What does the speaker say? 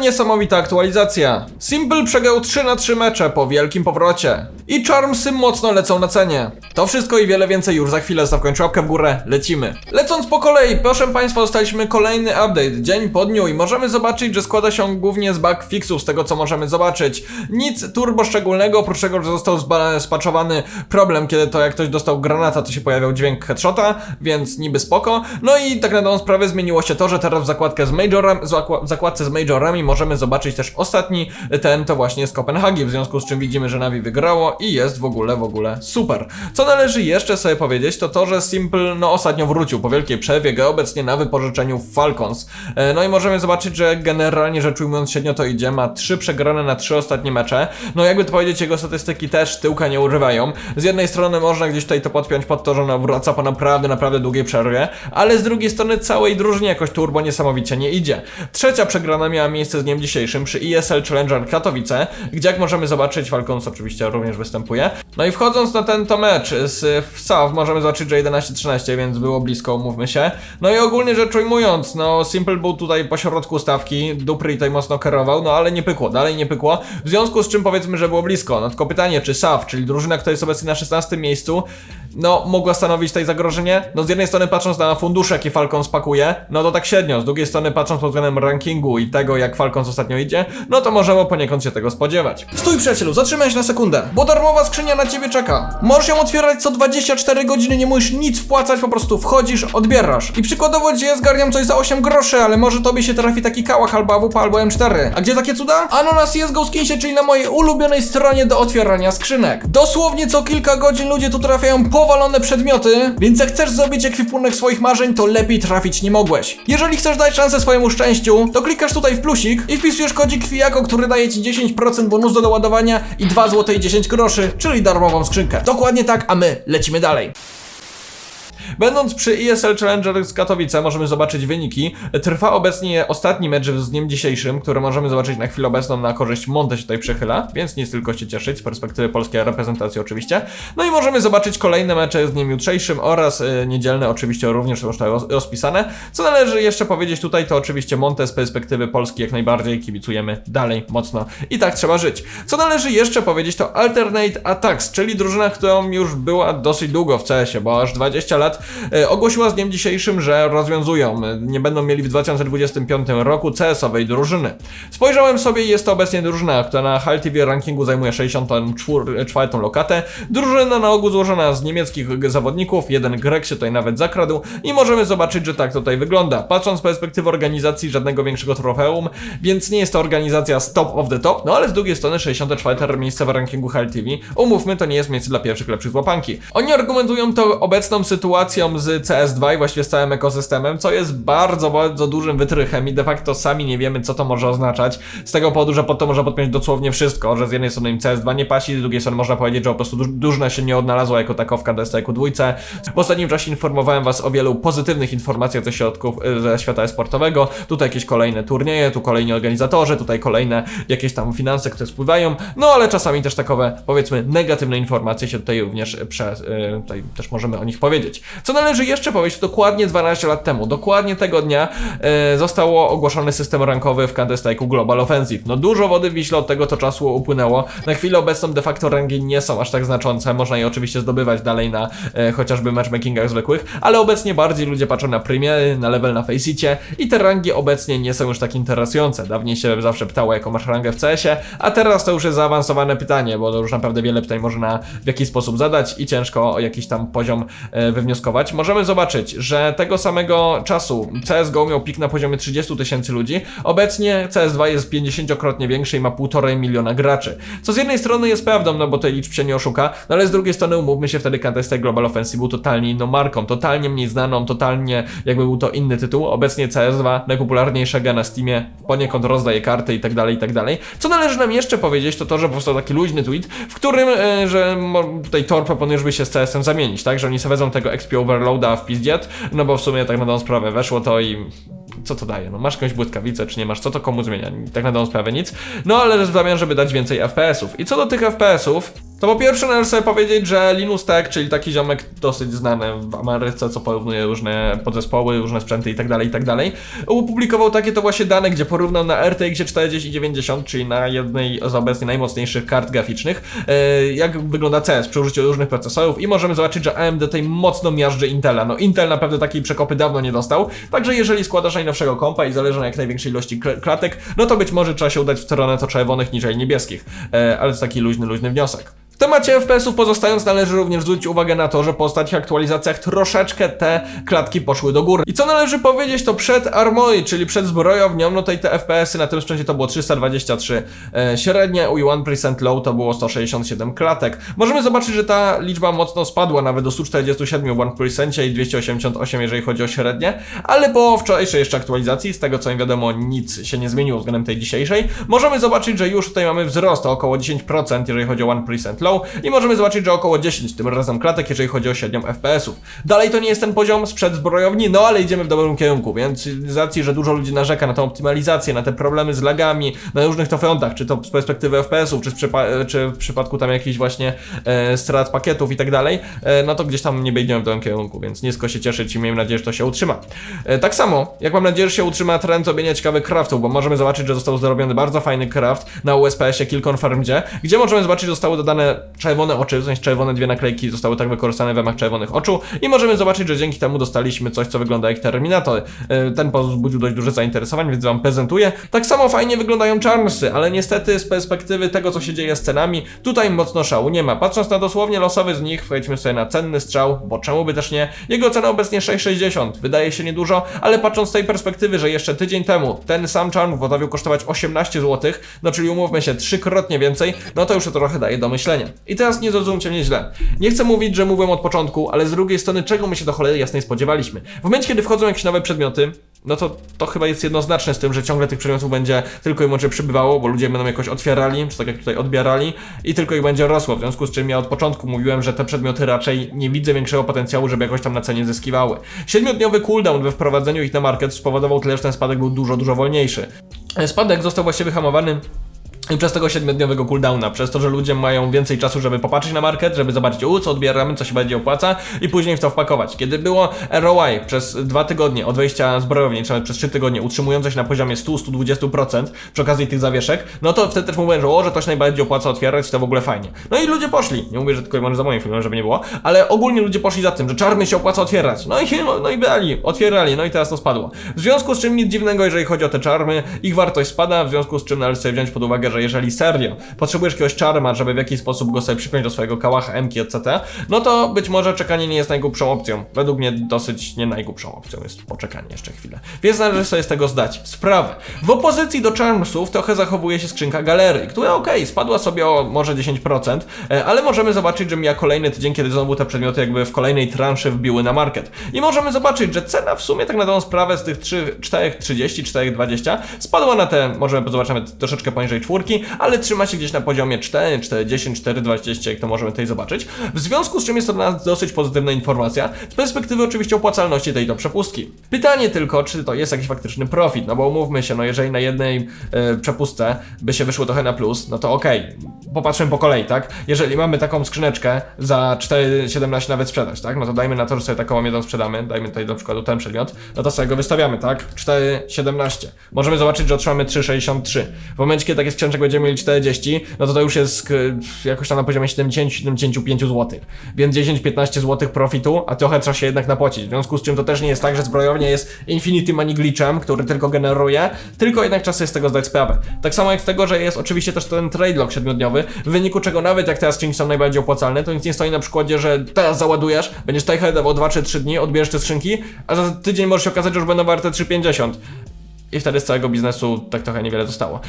Niesamowita aktualizacja. Simple przegrał 3 na 3 mecze po wielkim powrocie. I Charmsy mocno lecą na cenie. To wszystko i wiele więcej już za chwilę, stawkoń łapkę w górę, lecimy. Lecąc po kolei, proszę Państwa, dostaliśmy kolejny update, dzień po dniu i możemy zobaczyć, że składa się głównie z bug fixów, z tego co możemy zobaczyć. Nic turbo szczególnego, oprócz tego, że został spaczowany problem, kiedy to jak ktoś dostał granata, to się pojawiał dźwięk headshota, więc niby spoko. No i tak na dobrą sprawę zmieniło się to, że teraz w zakładkę z majorem, w zakładce z majorami możemy zobaczyć też ostatni ten, to właśnie z Kopenhagi, w związku z czym widzimy, że Navi wygrało i jest w ogóle, w ogóle super. Co należy jeszcze sobie powiedzieć, to to, że Simple no ostatnio wrócił po wielkiej przerwie, gra obecnie na wypożyczeniu w Falcons. E, No i możemy zobaczyć, że generalnie rzecz ujmując średnio to idzie, ma trzy przegrane na trzy ostatnie mecze. No jakby to powiedzieć, jego statystyki też tyłka nie urywają. Z jednej strony można gdzieś tutaj to podpiąć pod to, że ona wraca po naprawdę, naprawdę długiej przerwie, ale z drugiej strony całej drużynie jakoś turbo niesamowicie nie idzie. Trzecia przegrana miała miejsce z dniem dzisiejszym przy ESL Challenger Katowice, gdzie jak możemy zobaczyć, Falcons oczywiście również występuje. No i wchodząc na ten to mecz z w South możemy zobaczyć, że 11-13, więc było blisko, umówmy się. No i ogólnie rzecz ujmując, no Simple był tutaj po środku stawki, Dupri tutaj mocno kierował, no ale nie pykło, dalej nie pykło. W związku z czym powiedzmy, że było blisko. No tylko pytanie, czy South, czyli drużyna, która jest obecnie na 16 miejscu, no mogła stanowić tutaj zagrożenie? No z jednej strony patrząc na fundusze, jakie Falcon spakuje, no to tak średnio. Z drugiej strony patrząc pod względem rankingu i tego, jak Falcons ostatnio idzie, no to możemy poniekąd się tego spodziewać. Stój przyjacielu, zatrzymaj się na sekundę, bo darmowa skrzynia na ciebie czeka. Możesz ją otwierać co 24 godziny, nie musisz nic wpłacać, po prostu wchodzisz, odbierasz. I przykładowo dzisiaj zgarniam coś za 8 groszy, ale może tobie się trafi taki kałach albo AWP albo M4. A gdzie takie cuda? Ano na CSGO Skinsie, czyli na mojej ulubionej stronie do otwierania skrzynek. Dosłownie co kilka godzin ludzie tu trafiają powalone przedmioty, więc jak chcesz zrobić ekwipunek swoich marzeń, to lepiej trafić nie mogłeś. Jeżeli chcesz dać szansę swojemu szczęściu, to klikasz tutaj w plusik i wpisujesz kodzik Fijako, który daje ci 10% bonus do doładowania i 2 zł i 10 groszy, czyli darmową skrzynkę. Dokładnie tak, a my lecimy dalej. Będąc przy ESL Challenger z Katowice, możemy zobaczyć wyniki. Trwa obecnie ostatni mecz z dniem dzisiejszym, który możemy zobaczyć na chwilę obecną na korzyść Monte się tutaj przechyla, więc nic tylko się cieszyć z perspektywy polskiej reprezentacji oczywiście. No i możemy zobaczyć kolejne mecze z dniem jutrzejszym oraz y, niedzielne oczywiście również roz- rozpisane. Co należy jeszcze powiedzieć tutaj, to oczywiście Monte z perspektywy Polski jak najbardziej kibicujemy dalej mocno i tak trzeba żyć. Co należy jeszcze powiedzieć to Alternate Attacks, czyli drużyna, którą już była dosyć długo w CS-ie, bo aż 20 lat ogłosiła z dniem dzisiejszym, że rozwiązują, e, nie będą mieli w 2025 roku CS-owej drużyny. Spojrzałem sobie i jest to obecnie drużyna, która na HAL TV rankingu zajmuje 64 lokatę. Drużyna na ogół złożona z niemieckich zawodników, jeden Grek się tutaj nawet zakradł i możemy zobaczyć, że tak tutaj wygląda. Patrząc z perspektywy organizacji żadnego większego trofeum, więc nie jest to organizacja top of the top, no ale z drugiej strony 64 miejsce w rankingu HAL TV. Umówmy, to nie jest miejsce dla pierwszych lepszych z łapanki. Oni argumentują to obecną sytuacją z CS2 i właściwie z całym ekosystemem, co jest bardzo, bardzo dużym wytrychem i de facto sami nie wiemy, co to może oznaczać. Z tego powodu, że pod to można podpiąć dosłownie wszystko, że z jednej strony im CS2 nie pasi, z drugiej strony można powiedzieć, że po prostu duż- drużyna się nie odnalazła jako takowka do STQ dwójce. W ostatnim czasie informowałem was o wielu pozytywnych informacjach ze środków, y, ze świata sportowego. Tutaj jakieś kolejne turnieje, tu kolejni organizatorzy, tutaj kolejne jakieś tam finanse, które spływają, no ale czasami też takowe, powiedzmy, negatywne informacje się tutaj również przez, y, tutaj też możemy o nich powiedzieć. Co należy jeszcze powiedzieć, dokładnie 12 lat temu, dokładnie tego dnia y, zostało ogłoszony system rankowy w Counter-Strike'u Global Offensive. No dużo wody w Wiśle od tego to czasu upłynęło. Na chwilę obecną de facto rangi nie są aż tak znaczące, można je oczywiście zdobywać dalej na e, chociażby matchmakingach zwykłych, ale obecnie bardziej ludzie patrzą na premiery, na level na Faceicie i te rangi obecnie nie są już tak interesujące. Dawniej się zawsze pytało, jaką masz rangę w CS-ie, a teraz to już jest zaawansowane pytanie, bo to już naprawdę wiele pytań można w jakiś sposób zadać i ciężko o jakiś tam poziom e, wywnioskować. Możemy zobaczyć, że tego samego czasu CSGO miał pik na poziomie 30 tysięcy ludzi, obecnie CS2 jest 50-krotnie większy i ma 1,5 miliona graczy. Co z jednej strony jest prawdą, no bo tej liczb się nie oszuka, no ale z drugiej strony umówmy się, wtedy Counter-Strike Global Offensive był totalnie inną marką, totalnie mniej znaną, totalnie jakby był to inny tytuł. Obecnie CS2, najpopularniejsza gra na Steamie, poniekąd rozdaje karty i tak dalej, i tak dalej. Co należy nam jeszcze powiedzieć, to to, że powstał taki luźny tweet, w którym, e, że tutaj Tor proponuje, żeby się z CS-em zamienić, tak? Że oni sobie wezmą tego XP Overloada w pizdziet, no bo w sumie tak na tą sprawę weszło to i co to daje? No masz jakąś błyskawicę, czy nie masz, co to komu zmienia? Tak na dobrą sprawę nic. No ale w zamian, żeby dać więcej FPS-ów. I co do tych FPS-ów, To po pierwsze należy sobie powiedzieć, że Linus Tech, czyli taki ziomek dosyć znany w Ameryce, co porównuje różne podzespoły, różne sprzęty itd., itd., opublikował takie to właśnie dane, gdzie porównał na RTX 4090, czyli na jednej z obecnie najmocniejszych kart graficznych, e, jak wygląda CS przy użyciu różnych procesorów i możemy zobaczyć, że AMD tutaj mocno miażdży Intela. No Intel naprawdę takiej przekopy dawno nie dostał, także jeżeli składasz najnowszego kompa i zależy na jak największej ilości kl- klatek, no to być może trzeba się udać w stronę to czerwonych niżej niebieskich, e, ale to taki luźny, luźny wniosek. W temacie FPS-ów pozostając należy również zwrócić uwagę na to, że po ostatnich aktualizacjach troszeczkę te klatki poszły do góry. I co należy powiedzieć, to przed Armory, czyli przed zbrojownią, no tutaj te FPS-y na tym sprzęcie to było 323 e, średnie, u 1% low to było 167 klatek. Możemy zobaczyć, że ta liczba mocno spadła nawet do 147 w 1% i 288 jeżeli chodzi o średnie, ale po wczorajszej jeszcze aktualizacji, z tego co mi wiadomo nic się nie zmieniło względem tej dzisiejszej, możemy zobaczyć, że już tutaj mamy wzrost o około 10% jeżeli chodzi o 1% low i możemy zobaczyć, że około 10 tym razem klatek, jeżeli chodzi o średnią FPS-ów. Dalej to nie jest ten poziom sprzed zbrojowni, no ale idziemy w dobrym kierunku, więc z racji, że dużo ludzi narzeka na tą optymalizację, na te problemy z lagami, na różnych to frontach, czy to z perspektywy FPS-ów, czy, czy w przypadku tam jakichś właśnie e, strat pakietów i tak dalej, e, no to gdzieś tam nie będziemy w dobrym kierunku, więc nisko się cieszyć i miejmy nadzieję, że to się utrzyma. E, tak samo, jak mam nadzieję, że się utrzyma trend robienia ciekawych craftów, bo możemy zobaczyć, że został zrobiony bardzo fajny craft na USPS-ie Kill Confirm, gdzie, gdzie możemy zobaczyć, że zostały dodane czerwone oczy, w sensie czerwone dwie naklejki zostały tak wykorzystane w ramach czerwonych oczu i możemy zobaczyć, że dzięki temu dostaliśmy coś, co wygląda jak Terminator. E, Ten post wzbudził dość duże zainteresowanie, więc wam prezentuję. Tak samo fajnie wyglądają Charmsy, ale niestety z perspektywy tego, co się dzieje z cenami, tutaj mocno szału nie ma. Patrząc na dosłownie losowy z nich, wejdźmy sobie na cenny strzał, bo czemu by też nie? Jego cena obecnie 6,60, wydaje się niedużo, ale patrząc z tej perspektywy, że jeszcze tydzień temu ten sam Charm potrafił kosztować 18 zł, no czyli umówmy się, trzykrotnie więcej, no to już to trochę daje do myślenia. I teraz nie zrozumcie mnie źle. Nie chcę mówić, że mówiłem od początku, ale z drugiej strony, czego my się do cholery jasnej spodziewaliśmy? W momencie, kiedy wchodzą jakieś nowe przedmioty, no to to chyba jest jednoznaczne z tym, że ciągle tych przedmiotów będzie tylko i wyłącznie przybywało, bo ludzie będą jakoś otwierali, czy tak jak tutaj odbierali i tylko ich będzie rosło, w związku z czym ja od początku mówiłem, że te przedmioty raczej nie widzę większego potencjału, żeby jakoś tam na cenie zyskiwały. Siedmiodniowy cooldown we wprowadzeniu ich na market spowodował tyle, że ten spadek był dużo, dużo wolniejszy. Spadek został właściwie wyhamowany i przez tego 7-dniowego cooldowna, przez to, że ludzie mają więcej czasu, żeby popatrzeć na market, żeby zobaczyć, u, co odbieramy, co się będzie opłaca i później w to wpakować. Kiedy było ROI przez dwa tygodnie od wejścia zbrojowni, czy nawet przez 3 tygodnie, utrzymujące się na poziomie 100-120% przy okazji tych zawieszek, no to wtedy też mówiłem, że o, że to się najbardziej opłaca otwierać, to w ogóle fajnie. No i ludzie poszli. Nie mówię, że tylko i wyłącznie za moim filmem, żeby nie było, ale ogólnie ludzie poszli za tym, że czarny się opłaca otwierać. No i, no i brali, otwierali, no i teraz to spadło. W związku z czym nic dziwnego, jeżeli chodzi o te czarmy, ich wartość spada, w związku z czym należy sobie wziąć pod uwagę, że jeżeli serio potrzebujesz jakiegoś czarma, żeby w jakiś sposób go sobie przypiąć do swojego kałacha, MK, etc., no to być może czekanie nie jest najgłupszą opcją. Według mnie dosyć nie najgłupszą opcją jest poczekanie jeszcze chwilę. Więc należy sobie z tego zdać sprawę. W opozycji do Charmsów trochę zachowuje się skrzynka galerii, która okej, spadła sobie o może 10%, e, ale możemy zobaczyć, że mija kolejny tydzień, kiedy znowu te przedmioty jakby w kolejnej transzy wbiły na market. I możemy zobaczyć, że cena w sumie tak na dobrą sprawę z tych 3, 4,30, 4,20 spadła na te, możemy zobaczyć nawet troszeczkę poniżej czwórki, ale trzyma się gdzieś na poziomie 4, 4,10, 4,20, jak to możemy tutaj zobaczyć. W związku z czym jest to dla nas dosyć pozytywna informacja, z perspektywy oczywiście opłacalności tej to przepustki. Pytanie tylko, czy to jest jakiś faktyczny profit, no bo umówmy się, no jeżeli na jednej e, przepustce by się wyszło trochę na plus, no to okej, popatrzmy po kolei, tak? Jeżeli mamy taką skrzyneczkę za 4,17 nawet sprzedać, tak? No to dajmy na to, że sobie taką jedną sprzedamy, dajmy tutaj do przykładu ten przedmiot, no to sobie go wystawiamy, tak? 4,17. Możemy zobaczyć, że otrzymamy 3,63. W momencie, kiedy takie skrzyneczek będziemy mieli 40, no to to już jest k- jakoś tam na poziomie 70-75 zł. Więc 10-15 zł profitu, a trochę trzeba się jednak napłacić. W związku z czym to też nie jest tak, że zbrojownia jest Infinity Money Glitchem, który tylko generuje, tylko jednak trzeba sobie z tego zdać sprawę. Tak samo jak z tego, że jest oczywiście też ten trade lock 7-dniowy, w wyniku czego nawet jak teraz skrzynki są najbardziej opłacalne, to nic nie stoi na przykładzie, że teraz załadujesz, będziesz o 2 czy 3 dni, odbierzesz te skrzynki, a za tydzień może się okazać, że już będą warte 3,50 i wtedy z całego biznesu tak trochę niewiele zostało.